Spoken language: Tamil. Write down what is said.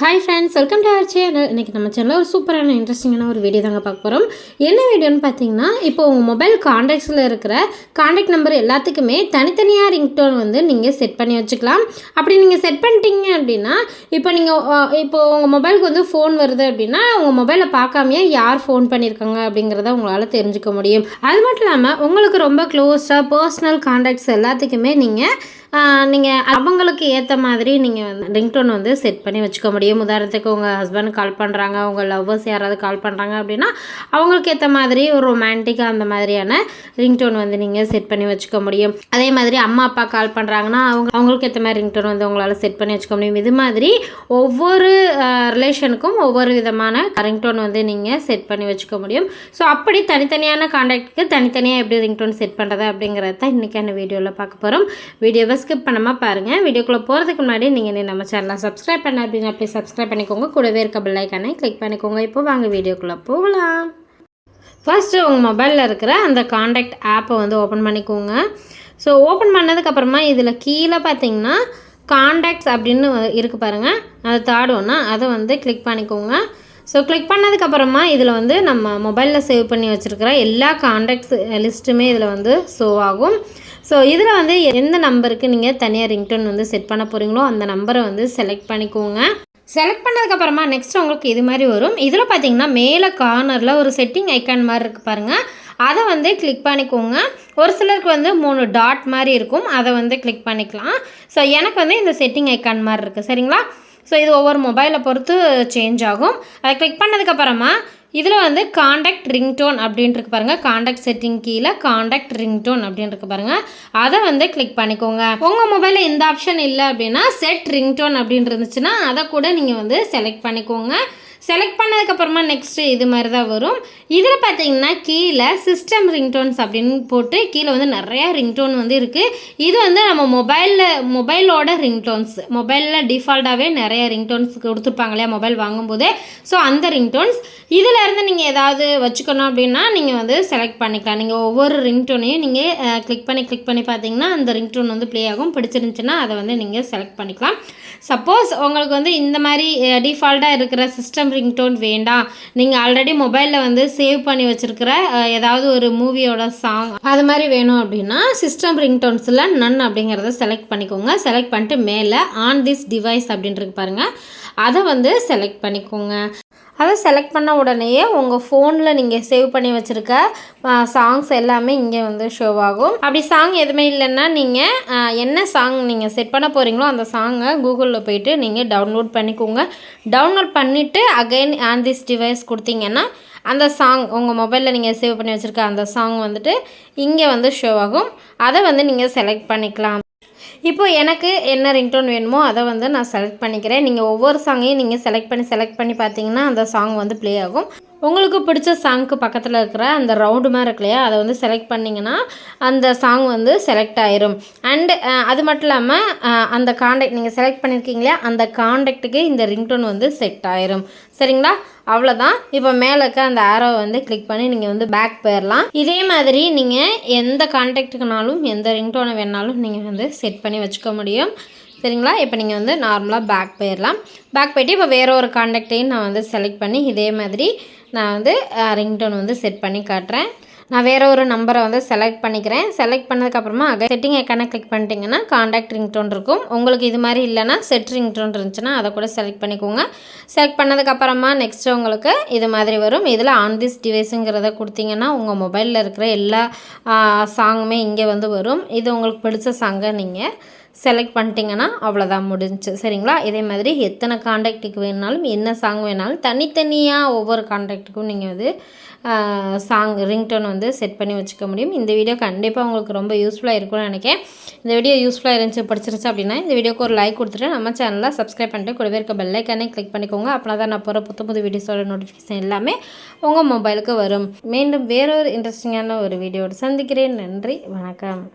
Hi friends welcome to our channel இன்றைக்கி நம்ம சேனலில் ஒரு சூப்பரான இன்ட்ரெஸ்டிங்கான ஒரு வீடியோ தாங்க பார்க்க போகிறோம் என்ன வீடியோன்னு பார்த்தீங்கன்னா இப்போ உங்கள் மொபைல் காண்டாக்ட்ஸில் இருக்கிற காண்டாக்ட் நம்பர் எல்லாத்துக்குமே தனித்தனியாக ரிங்டோன் வந்து நீங்கள் செட் பண்ணி வச்சுக்கலாம். அப்படி நீங்கள் செட் பண்ணிட்டீங்க அப்படின்னா இப்போ நீங்கள் இப்போ உங்கள் மொபைலுக்கு வந்து ஃபோன் வருது அப்படின்னா உங்கள் மொபைலை பார்க்காமையே யார் ஃபோன் பண்ணியிருக்காங்க அப்படிங்கிறத உங்களால் தெரிஞ்சுக்க முடியும். அது மட்டும் இல்லாமல் உங்களுக்கு ரொம்ப க்ளோஸாக பர்சனல் காண்டாக்ட்ஸ் எல்லாத்துக்குமே நீங்கள் நீங்கள் அவங்களுக்கு ஏற்ற மாதிரி நீங்கள் வந்து ரிங்டோன் வந்து செட் பண்ணி வச்சுக்க முடியும். உதாரணத்துக்கு உங்கள் ஹஸ்பண்ட் கால் பண்ணுறாங்க உங்கள் லவ்வர்ஸ் யாராவது கால் பண்ணுறாங்க அப்படின்னா அவங்களுக்கு ஏற்ற மாதிரி ஒரு ரொமான்டிக்காக அந்த மாதிரியான ரிங்டோன் வந்து நீங்கள் செட் பண்ணி வச்சுக்க முடியும். அதே மாதிரி அம்மா அப்பா கால் பண்ணுறாங்கன்னா அவங்க அவங்களுக்கு ஏற்ற மாதிரி ரிங்டோன் வந்து உங்களால் செட் பண்ணி வச்சுக்க முடியும். இது மாதிரி ஒவ்வொரு ரிலேஷனுக்கும் ஒவ்வொரு விதமான ரிங்டோன் வந்து நீங்கள் செட் பண்ணி வச்சுக்க முடியும். ஸோ அப்படி தனித்தனியான காண்டாக்டுக்கு தனித்தனியாக எப்படி ரிங்டோன் செட் பண்ணுறது அப்படிங்கிறத தான் இன்றைக்கான வீடியோவில் பார்க்க போகிறோம் வீடியோவை ஸ்கிப் பண்ணாமல் பாருங்கள் வீடியோக்குள்ளே போகிறதுக்கு முன்னாடி நீங்கள் நம்ம சேனலாக சப்ஸ்கிரைப் பண்ண அப்படின்னா ப்ளீஸ் சப்ஸ்கிரைப் பண்ணிக்கோங்க. கூடவே இருக்க பில்லைக்கானே கிளிக் பண்ணிக்கோங்க. இப்போ வாங்க வீடியோக்குள்ளே போகலாம். ஃபஸ்ட்டு உங்கள் மொபைலில் இருக்கிற அந்த காண்டாக்ட் ஆப்பை வந்து ஓப்பன் பண்ணிக்கோங்க. ஸோ ஓப்பன் பண்ணதுக்கப்புறமா இதில் கீழே பார்த்தீங்கன்னா காண்டாக்ட்ஸ் அப்படின்னு இருக்குது பாருங்கள் அதை தாடுவோன்னா அதை வந்து கிளிக் பண்ணிக்கோங்க. ஸோ கிளிக் பண்ணதுக்கப்புறமா இதில் வந்து நம்ம மொபைலில் சேவ் பண்ணி வச்சுருக்கிற எல்லா காண்டாக்ட்ஸ் லிஸ்ட்டுமே இதில் வந்து ஷோ ஆகும். ஸோ இதில் வந்து எந்த நம்பருக்கு நீங்கள் தனியாக ரிங்டோன் வந்து செட் பண்ண போகிறீங்களோ அந்த நம்பரை வந்து செலக்ட் பண்ணிக்கோங்க. செலக்ட் பண்ணதுக்கப்புறமா நெக்ஸ்ட் உங்களுக்கு இது மாதிரி வரும். இதில் பார்த்தீங்கன்னா மேலே கார்னரில் ஒரு செட்டிங் ஐக்கான் மாதிரி இருக்குது பாருங்கள் அதை வந்து கிளிக் பண்ணிக்கோங்க. ஒரு சிலருக்கு வந்து மூணு டாட் மாதிரி இருக்கும். அதை வந்து கிளிக் பண்ணிக்கலாம். ஸோ எனக்கு வந்து இந்த செட்டிங் ஐக்கான் மாதிரி இருக்குது சரிங்களா? ஸோ இது ஒவ்வொரு மொபைலை பொறுத்து சேஞ்ச் ஆகும். அதை கிளிக் பண்ணதுக்கப்புறமா இதில் வந்து காண்டாக்ட் ரிங்டோன் அப்படின்ட்டுருக்கு பாருங்கள் காண்டாக்ட் செட்டிங் கீழே காண்டாக்ட் ரிங்டோன் அப்படின்ட்டு பாருங்கள் அதை வந்து கிளிக் பண்ணிக்கோங்க. உங்கள் மொபைலில் இந்த ஆப்ஷன் இல்லை அப்படின்னா செட் ரிங்டோன் அப்படின்னு இருந்துச்சுன்னா அதை கூட நீங்கள் வந்து செலக்ட் பண்ணிக்கோங்க. செலக்ட் பண்ணதுக்கப்புறமா நெக்ஸ்ட்டு இது மாதிரி தான் வரும். இதில் பார்த்தீங்கன்னா கீழே சிஸ்டம் ரிங்டோன்ஸ் அப்படின்னு போட்டு கீழே வந்து நிறையா ரிங்டோன் வந்து இருக்குது இது வந்து நம்ம மொபைலில் மொபைலோட ரிங்டோன்ஸ் மொபைலில் டிஃபால்ட்டாகவே நிறைய ரிங்டோன்ஸ் கொடுத்துருப்பாங்க இல்லையா மொபைல் வாங்கும்போதே. ஸோ அந்த ரிங்டோன்ஸ் இதிலேருந்து நீங்கள் ஏதாவது வச்சுக்கணும் அப்படின்னா நீங்கள் வந்து செலக்ட் பண்ணிக்கலாம். நீங்கள் ஒவ்வொரு ரிங்டோனையும் நீங்கள் கிளிக் பண்ணி கிளிக் பண்ணி பார்த்தீங்கன்னா அந்த ரிங்டோன் வந்து ப்ளே ஆகும். பிடிச்சிருந்துச்சுன்னா அதை வந்து நீங்கள் செலக்ட் பண்ணிக்கலாம். சப்போஸ் உங்களுக்கு வந்து இந்த மாதிரி டிஃபால்ட்டாக இருக்கிற சிஸ்டம் ரிங்டோன் வேண்டாம். நீங்கள் ஆல்ரெடி மொபைலில் வந்து சேவ் பண்ணி வச்சுருக்கிற ஏதாவது ஒரு மூவியோட சாங் அது மாதிரி வேணும் அப்படின்னா சிஸ்டம் ரிங்டோன்ஸில் நன் அப்படிங்கிறத செலக்ட் பண்ணிக்கோங்க. செலக்ட் பண்ணிட்டு மேலே ஆன் திஸ் டிவைஸ் அப்படின்றது பாருங்கள் அதை வந்து செலக்ட் பண்ணிக்கோங்க. அதை செலக்ட் பண்ண உடனேயே உங்கள் ஃபோனில் நீங்கள் சேவ் பண்ணி வச்சுருக்க சாங்ஸ் எல்லாமே இங்கே வந்து ஷோ ஆகும். அப்படி சாங் எதுவுமே இல்லைன்னா நீங்கள் என்ன சாங் நீங்கள் செட் பண்ண போகிறீங்களோ அந்த சாங்கை கூகுளில் போயிட்டு நீங்கள் டவுன்லோட் பண்ணிக்கோங்க. டவுன்லோட் பண்ணிவிட்டு அகைன் ஆன் திஸ் டிவைஸ் கொடுத்தீங்கன்னா அந்த சாங் உங்கள் மொபைலில் நீங்கள் சேவ் பண்ணி வச்சுருக்க அந்த சாங் வந்துட்டு இங்கே வந்து ஷோ ஆகும். அதை வந்து நீங்கள் செலக்ட் பண்ணிக்கலாம். இப்போ எனக்கு என்ன ரிங்டோன் வேணுமோ அதை வந்து நான் செலக்ட் பண்ணிக்கிறேன். நீங்கள் ஒவ்வொரு சாங்கையும் நீங்கள் செலக்ட் பண்ணி செலக்ட் பண்ணி பார்த்தீங்கன்னா அந்த சாங் வந்து ப்ளே ஆகும். உங்களுக்கு பிடிச்ச சாங்க்கு பக்கத்தில் இருக்கிற அந்த ரவுண்டு மாதிரி இருக்கு இல்லையா அதை வந்து செலக்ட் பண்ணிங்கன்னா அந்த சாங் வந்து செலக்ட் ஆயிரும். அண்டு அது மட்டும் இல்லாமல் அந்த காண்டாக்ட் நீங்கள் செலக்ட் பண்ணியிருக்கீங்களா அந்த காண்டக்ட்டுக்கு இந்த ரிங்டோன் வந்து செட் ஆயிரும். சரிங்களா? அவ்வளோதான் இப்போ மேலே இருக்க அந்த ஆரோவை வந்து கிளிக் பண்ணி நீங்கள் வந்து பேக் போயிடலாம் இதே மாதிரி நீங்கள் எந்த காண்டாக்டுக்குனாலும் எந்த ரிங்டோனை வேணாலும் நீங்கள் வந்து செட் பண்ணி வச்சுக்க முடியும். சரிங்களா? இப்போ நீங்கள் வந்து நார்மலாக பேக் போயிடலாம் பேக் போயிட்டு இப்போ வேறு ஒரு காண்டாக்டையும் நான் வந்து செலக்ட் பண்ணி இதே மாதிரி நான் வந்து ரிங்டோன் வந்து செட் பண்ணி காட்டுறேன். நான் வேறு ஒரு நம்பரை வந்து செலக்ட் பண்ணிக்கிறேன். செலக்ட் பண்ணதுக்கப்புறமா அங்கே செட்டிங் ஐக்கானை கிளிக் பண்ணிட்டீங்கன்னா காண்டாக்ட் ரிங்டோன் இருக்கும். உங்களுக்கு இது மாதிரி இல்லைனா செட் ரிங்டோன் இருந்துச்சுன்னா அதை கூட செலக்ட் பண்ணிக்கோங்க. செலக்ட் பண்ணதுக்கப்புறமா நெக்ஸ்ட்டு உங்களுக்கு இது மாதிரி வரும். இதில் ஆன் திஸ் டிவைஸுங்கிறத கொடுத்தீங்கன்னா உங்கள் மொபைலில் இருக்கிற எல்லா சாங்குமே இங்கே வந்து வரும். இது உங்களுக்கு பிடிச்ச சாங்கை நீங்கள் செலக்ட் பண்ணிட்டீங்கன்னா அவ்வளோதான் முடிஞ்சு சரிங்களா? இதே மாதிரி எத்தனை காண்டாக்டுக்கு வேணாலும் என்ன சாங் வேணாலும் தனித்தனியாக ஒவ்வொரு காண்டாக்டுக்கும் நீங்கள் வந்து சாங் ரிங்டோன் வந்து செட் பண்ணி வச்சுக்க முடியும். இந்த வீடியோ கண்டிப்பாக உங்களுக்கு ரொம்ப யூஸ்ஃபுல்லாக இருக்கும்னு நினைக்கிறேன். இந்த வீடியோ யூஸ்ஃபுல்லாக இருந்துச்சு பிடிச்சிருச்சு அப்படின்னா இந்த வீடியோக்கு ஒரு லைக் கொடுத்துட்டு நம்ம சேனலில் சப்ஸ்கிரைப் பண்ணிட்டு கூடவே இருக்க பெல்லைக்கானே கிளிக் பண்ணிக்கோங்க. அப்படின்னா தான் நான் போகிற புத்த புது வீடியோஸோட நோட்டிஃபிகேஷன் எல்லாமே உங்கள் மொபைலுக்கு வரும். மீண்டும் வேறொரு இன்ட்ரெஸ்டிங்கான ஒரு வீடியோடு சந்திக்கிறேன். நன்றி வணக்கம்.